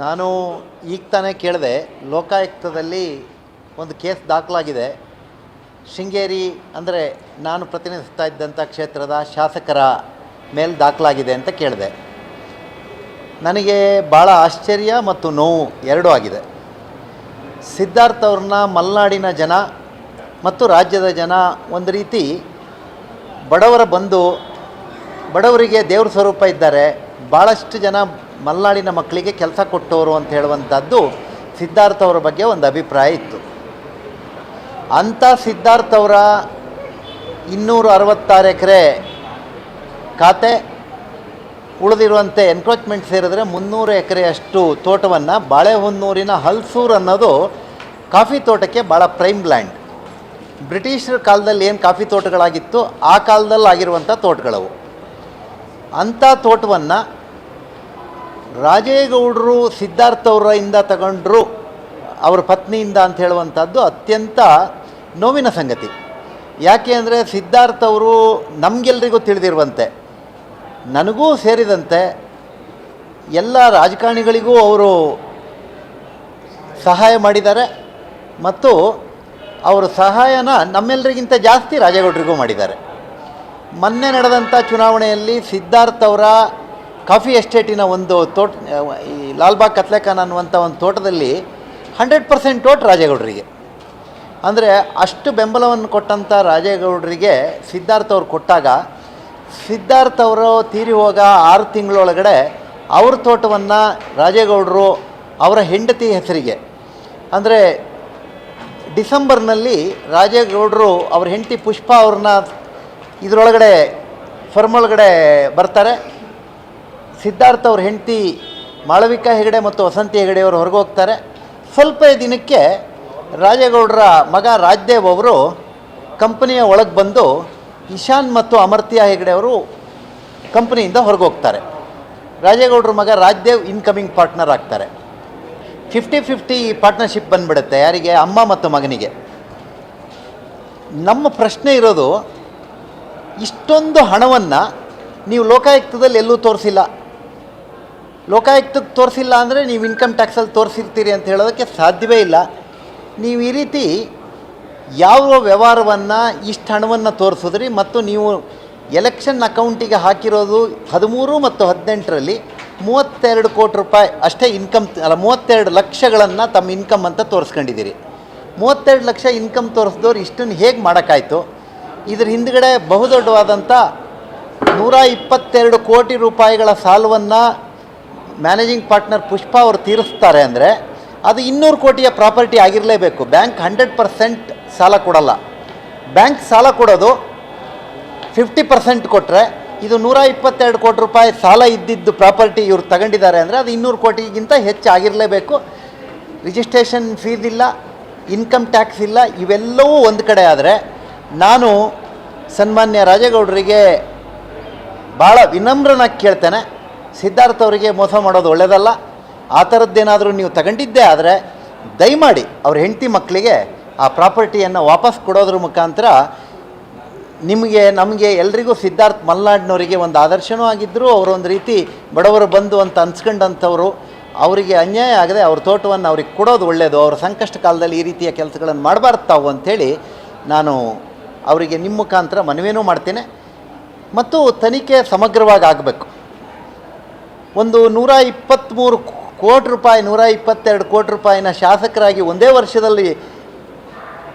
ನಾನು ಈಗ ತಾನೇ ಕೇಳಿದೆ, ಲೋಕಾಯುಕ್ತದಲ್ಲಿ ಒಂದು ಕೇಸ್ ದಾಖಲಾಗಿದೆ. ಶೃಂಗೇರಿ ಅಂದರೆ ನಾನು ಪ್ರತಿನಿಧಿಸ್ತಾ ಇದ್ದಂಥ ಕ್ಷೇತ್ರದ ಶಾಸಕರ ಮೇಲೆ ದಾಖಲಾಗಿದೆ ಅಂತ ಕೇಳಿದೆ. ನನಗೆ ಭಾಳ ಆಶ್ಚರ್ಯ ಮತ್ತು ನೋವು ಎರಡೂ ಆಗಿದೆ. ಸಿದ್ಧಾರ್ಥ ಅವ್ರನ್ನ ಮಲೆನಾಡಿನ ಜನ ಮತ್ತು ರಾಜ್ಯದ ಜನ ಒಂದು ರೀತಿ ಬಡವರ ಬಂದು ಬಡವರಿಗೆ ದೇವ್ರ ಸ್ವರೂಪ ಇದ್ದಾರೆ. ಭಾಳಷ್ಟು ಜನ ಮಲೆನಾಡಿನ ಮಕ್ಕಳಿಗೆ ಕೆಲಸ ಕೊಟ್ಟವರು ಅಂತ ಹೇಳುವಂಥದ್ದು ಸಿದ್ಧಾರ್ಥ ಅವರ ಬಗ್ಗೆ ಒಂದು ಅಭಿಪ್ರಾಯ ಇತ್ತು. ಅಂಥ ಸಿದ್ಧಾರ್ಥ ಅವರ ಇನ್ನೂರ ಅರವತ್ತಾರು ಎಕರೆ ಖಾತೆ ಉಳಿದಿರುವಂತೆ ಎನ್ಕ್ರೋಚ್ಮೆಂಟ್ ಸೇರಿದ್ರೆ ಮುನ್ನೂರು ಎಕರೆಯಷ್ಟು ತೋಟವನ್ನು ಬಾಳೆಹೊನ್ನೂರಿನ ಹಲ್ಸೂರು ಅನ್ನೋದು ಕಾಫಿ ತೋಟಕ್ಕೆ ಭಾಳ ಪ್ರೈಮ್ ಲ್ಯಾಂಡ್ ಬ್ರಿಟಿಷರ ಕಾಲದಲ್ಲಿ ಏನು ಕಾಫಿ ತೋಟಗಳಾಗಿತ್ತು? ಆ ಕಾಲದಲ್ಲಿ ಆಗಿರುವಂಥ ತೋಟಗಳವು. ಅಂಥ ತೋಟವನ್ನು ರಾಜೇಗೌಡರು ಸಿದ್ಧಾರ್ಥ ಅವರಿಂದ ತಗೊಂಡ್ರು ಅವರ ಪತ್ನಿಯಿಂದ ಅಂತ ಹೇಳುವಂಥದ್ದು ಅತ್ಯಂತ ನೋವಿನ ಸಂಗತಿ. ಯಾಕೆ ಅಂದರೆ ಸಿದ್ಧಾರ್ಥ ಅವರು ನಮಗೆಲ್ರಿಗೂ ತಿಳಿದಿರುವಂತೆ, ನನಗೂ ಸೇರಿದಂತೆ ಎಲ್ಲ ರಾಜಕಾರಣಿಗಳಿಗೂ ಅವರು ಸಹಾಯ ಮಾಡಿದ್ದಾರೆ ಮತ್ತು ಅವರ ಸಹಾಯನ ನಮ್ಮೆಲ್ಲರಿಗಿಂತ ಜಾಸ್ತಿ ರಾಜೇಗೌಡರಿಗೂ ಮಾಡಿದ್ದಾರೆ. ಮೊನ್ನೆ ನಡೆದಂಥ ಚುನಾವಣೆಯಲ್ಲಿ ಸಿದ್ಧಾರ್ಥ ಅವರ ಕಾಫಿ ಎಸ್ಟೇಟಿನ ಒಂದು ತೋಟ ಈ ಲಾಲ್ಬಾಗ್ ಕತ್ಲೆಖಾನ್ ಅನ್ನುವಂಥ ಒಂದು ತೋಟದಲ್ಲಿ ಹಂಡ್ರೆಡ್ ಪರ್ಸೆಂಟ್ ತೋಟ ರಾಜೇಗೌಡರಿಗೆ. ಅಂದರೆ ಅಷ್ಟು ಬೆಂಬಲವನ್ನು ಕೊಟ್ಟಂಥ ರಾಜೇಗೌಡರಿಗೆ ಸಿದ್ಧಾರ್ಥ ಅವ್ರು ಕೊಟ್ಟಾಗ, ಸಿದ್ಧಾರ್ಥ ಅವರು ತೀರಿ ಹೋಗ ಆರು ತಿಂಗಳೊಳಗಡೆ ಅವ್ರ ತೋಟವನ್ನು ರಾಜೇಗೌಡರು ಅವರ ಹೆಂಡತಿ ಹೆಸರಿಗೆ, ಅಂದರೆ ಡಿಸೆಂಬರ್ನಲ್ಲಿ ರಾಜೇಗೌಡರು ಅವ್ರ ಹೆಂಡತಿ ಪುಷ್ಪ ಅವ್ರನ್ನ ಇದರೊಳಗಡೆ ಫರ್ಮೊಳಗಡೆ ಬರ್ತಾರೆ. ಸಿದ್ಧಾರ್ಥ ಅವ್ರ ಹೆಂಡತಿ ಮಾಳವಿಕಾ ಹೆಗಡೆ ಮತ್ತು ವಸಂತಿ ಹೆಗಡೆಯವರು ಹೊರಗೆ ಹೋಗ್ತಾರೆ. ಸ್ವಲ್ಪ ದಿನಕ್ಕೆ ರಾಜೇಗೌಡರ ಮಗ ರಾಜ್ದೇವ್ ಅವರು ಕಂಪನಿಯ ಒಳಗೆ ಬಂದು ಇಶಾನ್ ಮತ್ತು ಅಮರ್ತ್ಯ ಹೆಗಡೆ ಅವರು ಕಂಪನಿಯಿಂದ ಹೊರಗೆ ಹೋಗ್ತಾರೆ. ರಾಜೇಗೌಡರ ಮಗ ರಾಜ್ದೇವ್ ಇನ್ಕಮಿಂಗ್ ಪಾರ್ಟ್ನರ್ ಆಗ್ತಾರೆ. ಫಿಫ್ಟಿ ಫಿಫ್ಟಿ ಪಾರ್ಟ್ನರ್ಶಿಪ್ ಬಂದ್ಬಿಡುತ್ತೆ ಯಾರಿಗೆ? ಅಮ್ಮ ಮತ್ತು ಮಗನಿಗೆ. ನಮ್ಮ ಪ್ರಶ್ನೆ ಇರೋದು, ಇಷ್ಟೊಂದು ಹಣವನ್ನು ನೀವು ಲೋಕಾಯುಕ್ತದಲ್ಲಿ ಎಲ್ಲೂ ತೋರಿಸಿಲ್ಲ. ಲೋಕಾಯುಕ್ತಕ್ಕೆ ತೋರಿಸಿಲ್ಲ ಅಂದರೆ ನೀವು ಇನ್ಕಮ್ ಟ್ಯಾಕ್ಸಲ್ಲಿ ತೋರಿಸಿರ್ತೀರಿ ಅಂತ ಹೇಳೋದಕ್ಕೆ ಸಾಧ್ಯವೇ ಇಲ್ಲ. ನೀವು ಈ ರೀತಿ ಯಾವ ವ್ಯವಹಾರವನ್ನು, ಇಷ್ಟು ಹಣವನ್ನು ತೋರಿಸಿದ್ರಿ ಮತ್ತು ನೀವು ಎಲೆಕ್ಷನ್ ಅಕೌಂಟಿಗೆ ಹಾಕಿರೋದು ಹದಿಮೂರು ಮತ್ತು ಹದಿನೆಂಟರಲ್ಲಿ ಮೂವತ್ತೆರಡು ಕೋಟಿ ರೂಪಾಯಿ ಅಷ್ಟೇ ಇನ್ಕಮ್ ಅಲ್ಲ ಮೂವತ್ತೆರಡು ಲಕ್ಷಗಳನ್ನು ತಮ್ಮ ಇನ್ಕಮ್ ಅಂತ ತೋರಿಸ್ಕೊಂಡಿದ್ದೀರಿ. ಮೂವತ್ತೆರಡು ಲಕ್ಷ ಇನ್ಕಮ್ ತೋರಿಸಿದವ್ರು ಇಷ್ಟನ್ನು ಹೇಗೆ ಮಾಡೋಕ್ಕಾಯ್ತು? ಇದ್ರ ಹಿಂದ್ಗಡೆ ಬಹುದೊಡ್ಡವಾದಂಥ ನೂರ ಇಪ್ಪತ್ತೆರಡು ಕೋಟಿ ರೂಪಾಯಿಗಳ ಸಾಲವನ್ನು ಮ್ಯಾನೇಜಿಂಗ್ ಪಾರ್ಟ್ನರ್ ಪುಷ್ಪ ಅವರು ತೀರಿಸ್ತಾರೆ ಅಂದರೆ ಅದು ಇನ್ನೂರು ಕೋಟಿಯ ಪ್ರಾಪರ್ಟಿ ಆಗಿರಲೇಬೇಕು. ಬ್ಯಾಂಕ್ ಹಂಡ್ರೆಡ್ ಪರ್ಸೆಂಟ್ ಸಾಲ ಕೊಡಲ್ಲ. ಬ್ಯಾಂಕ್ ಸಾಲ ಕೊಡೋದು ಫಿಫ್ಟಿ ಪರ್ಸೆಂಟ್ ಕೊಟ್ಟರೆ ಇದು ನೂರ ಇಪ್ಪತ್ತೆರಡು ಕೋಟಿ ರೂಪಾಯಿ ಸಾಲ ಇದ್ದಿದ್ದು ಪ್ರಾಪರ್ಟಿ ಇವ್ರು ತಗೊಂಡಿದ್ದಾರೆ ಅಂದರೆ ಅದು ಇನ್ನೂರು ಕೋಟಿಗಿಂತ ಹೆಚ್ಚು ಆಗಿರಲೇಬೇಕು. ರಿಜಿಸ್ಟ್ರೇಷನ್ ಫೀಸ್ ಇಲ್ಲ ಇನ್ಕಮ್ ಟ್ಯಾಕ್ಸ್ ಇಲ್ಲ, ಇವೆಲ್ಲವೂ ಒಂದು ಕಡೆ ಆದರೆ ನಾನು ಸನ್ಮಾನ್ಯ ರಾಜೇಗೌಡರಿಗೆ ಭಾಳ ವಿನಮ್ರನಾಗಿ ಕೇಳ್ತೇನೆ. ಸಿದ್ಧಾರ್ಥ ಅವರಿಗೆ ಮೋಸ ಮಾಡೋದು ಒಳ್ಳೆಯದಲ್ಲ ಆ ಥರದ್ದೇನಾದರೂ ನೀವು ತಗೊಂಡಿದ್ದೇ ಆದರೆ ದಯಮಾಡಿ ಅವ್ರ ಹೆಂಡತಿ ಮಕ್ಕಳಿಗೆ ಆ ಪ್ರಾಪರ್ಟಿಯನ್ನು ವಾಪಸ್ ಕೊಡೋದ್ರ ಮುಖಾಂತರ ನಿಮಗೆ, ನಮಗೆ ಎಲ್ರಿಗೂ ಸಿದ್ಧಾರ್ಥ್ ಮಲ್ನಾಡಿನವರಿಗೆ ಒಂದು ಆದರ್ಶನೂ ಆಗಿದ್ದರು ಅವರು ಒಂದು ರೀತಿ ಬಡವರು ಬಂದು ಅಂತ ಅನ್ಸ್ಕೊಂಡಂಥವ್ರು. ಅವರಿಗೆ ಅನ್ಯಾಯ ಆಗದೆ ಅವ್ರ ತೋಟವನ್ನು ಅವ್ರಿಗೆ ಕೊಡೋದು ಒಳ್ಳೆಯದು ಅವ್ರ ಸಂಕಷ್ಟ ಕಾಲದಲ್ಲಿ ಈ ರೀತಿಯ ಕೆಲಸಗಳನ್ನು ಮಾಡಬಾರ್ದು ತಾವು ಅಂಥೇಳಿ ನಾನು ಅವರಿಗೆ ನಿಮ್ಮ ಮುಖಾಂತರ ಮನವಿನೂ ಮಾಡ್ತೇನೆ. ಮತ್ತು ತನಿಖೆ ಸಮಗ್ರವಾಗಿ ಆಗಬೇಕು. ಒಂದು ನೂರ ಇಪ್ಪತ್ತ್ಮೂರು ಕೋಟಿ ರೂಪಾಯಿ, ನೂರ ಇಪ್ಪತ್ತೆರಡು ಕೋಟಿ ರೂಪಾಯಿನ ಶಾಸಕರಾಗಿ ಒಂದೇ ವರ್ಷದಲ್ಲಿ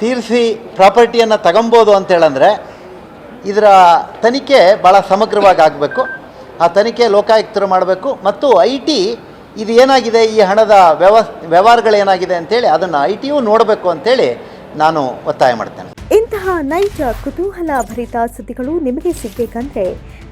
ತೀರಿಸಿ ಪ್ರಾಪರ್ಟಿಯನ್ನು ತಗೊಬೋದು ಅಂತೇಳಂದರೆ ಇದರ ತನಿಖೆ ಭಾಳ ಸಮಗ್ರವಾಗಿ ಆಗಬೇಕು. ಆ ತನಿಖೆ ಲೋಕಾಯುಕ್ತರು ಮಾಡಬೇಕು. ಮತ್ತು ಐ ಟಿ, ಇದು ಏನಾಗಿದೆ? ಈ ಹಣದ ವ್ಯವಸ್, ವ್ಯವಹಾರಗಳೇನಾಗಿದೆ ಅಂತೇಳಿ ಅದನ್ನು ಐ ಟಿಯು ನೋಡಬೇಕು ಅಂತೇಳಿ ನಾನು ಒತ್ತಾಯ ಮಾಡ್ತೇನೆ. ಇಂತಹ ನೈಜ ಕುತೂಹಲ ಭರಿತ ಸುದ್ದಿಗಳು ನಿಮಗೆ ಸಿಗಬೇಕಂದ್ರೆ